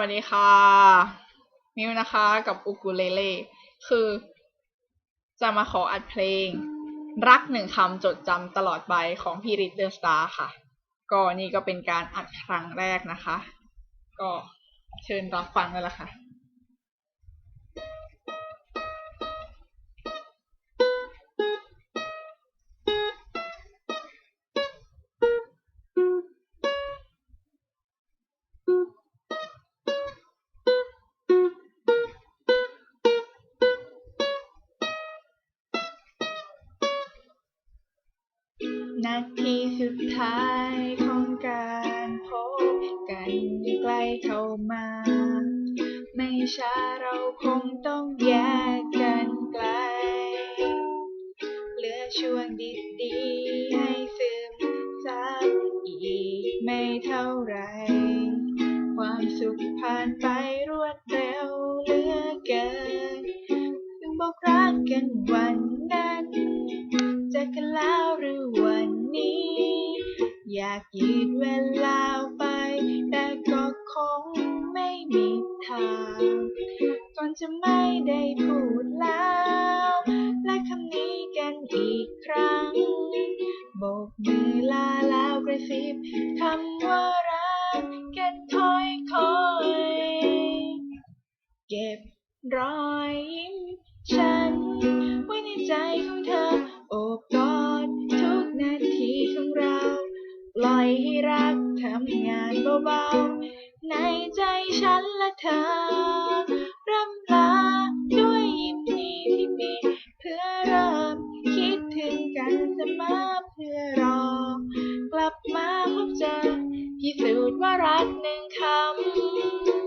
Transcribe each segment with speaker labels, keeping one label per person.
Speaker 1: วัสดีค่ะ มิวนะคะกับอุกุเลเล่คือ จะมาขออัดเพลง รักหนึ่งคำจดจำตลอดไปของพี่ริทเดอร์สตาร์ค่ะ ก็นี่ก็เป็นการอัดครั้งแรกนะคะ ก็เชิญรับฟังเลยละค่ะ นาทีสุดท้ายของการพบกันใกล้เข้ามา ไม่ช้าเราคงต้องแยกกันไกล เหลือช่วงดีๆให้ซึมซับอีกไม่เท่าไร ความสุขผ่านไปรวดเร็วเหลือเกินเพิ่งบอกรักกันวันนั้นเจอกันแล้ว อยากยืดเวลาไป แต่ก็คงไม่มีทางก่อนจะไม่ได้พูดแล้ว และคำนี้กันอีกครั้งโบกมือลาแล้วกระซิบคำว่ารักกันค่อยๆเก็บรอ รักทำงานเบาๆ ในใจฉันและเธอร่ำลาด้วยยิ้มนี้ที่มีเพื่อเริ่มคิดถึงกันเสมอเพื่อรอกลับมาพบเจอพิสูจน์ว่ารักหนึ่งค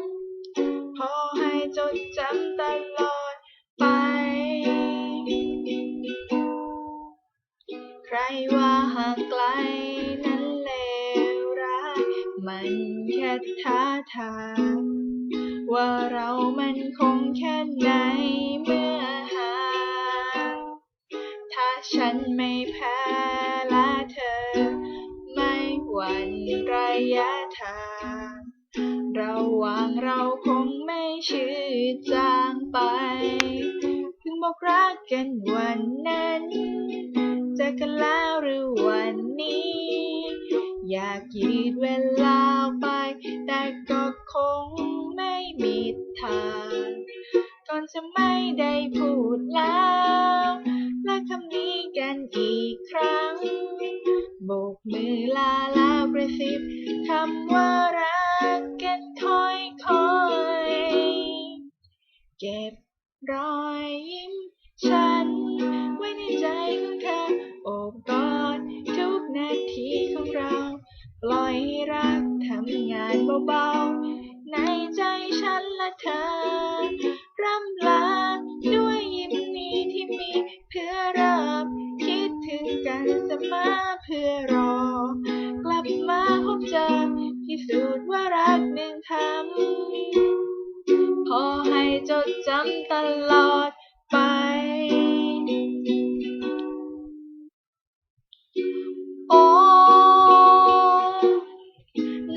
Speaker 1: ำ พอให้จดจำตลอดไป ใครว่าห่างไกล มันแค่ท้าทายว่าเรามันคงแค่ไหนเมื่อห่างถ้าฉันไม่แพ้ละเธอ ไม่หวั่นระยะทางระหว่างเราคงไม่ชื่อจางไปเพิ่งบอกรักกันวันนั้นเจอกันแล้วหรือวันนี้ อยากยืดเวลาไป แต่ก็คงไม่มีทางก่อนจะไม่ได้พูดแล้ว และคำนี้กันอีกครั้งโบกมือลาแล้วกระซิบคำว่ารักกันค่อยๆเก็บรอ เบาๆ ในใจฉันและเธอ ร่ำลาด้วยยิ้มนี้ที่มีเพื่อเริ่มคิดถึงกันเสมอเพื่อรอ กลับมาพบเจอพิสูจน์ว่ารักหนึ่งคำพอให้จดจำตลอดไปโอ้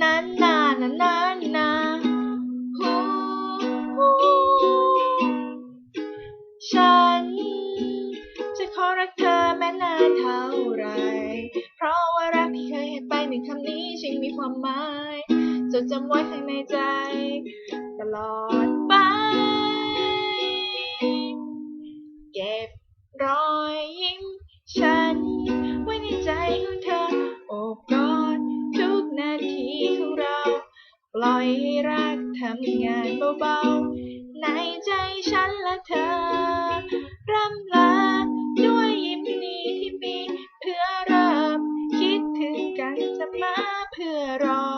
Speaker 1: นานา นานานาฮูฮูฉัน จะขอรักเธอแม้นานเท่าไร เพราะว่ารักที่เคยให้ไปหนึ่งคำนี้จึงมีความหมายจดจำไว้ข้างในใจ ตลอด งานเบาๆในใจฉันและเธอร่ำลาด้วยยิ้มนี้ที่มีเพื่อเริ่มคิดถึงกันจะมาเพื่อรอ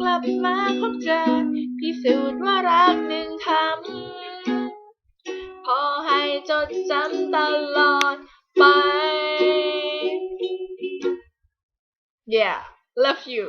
Speaker 1: กลับมาพบเจอพิสูจน์ว่ารักหนึ่งคำพอให้จดจำตลอดไป Yeah love you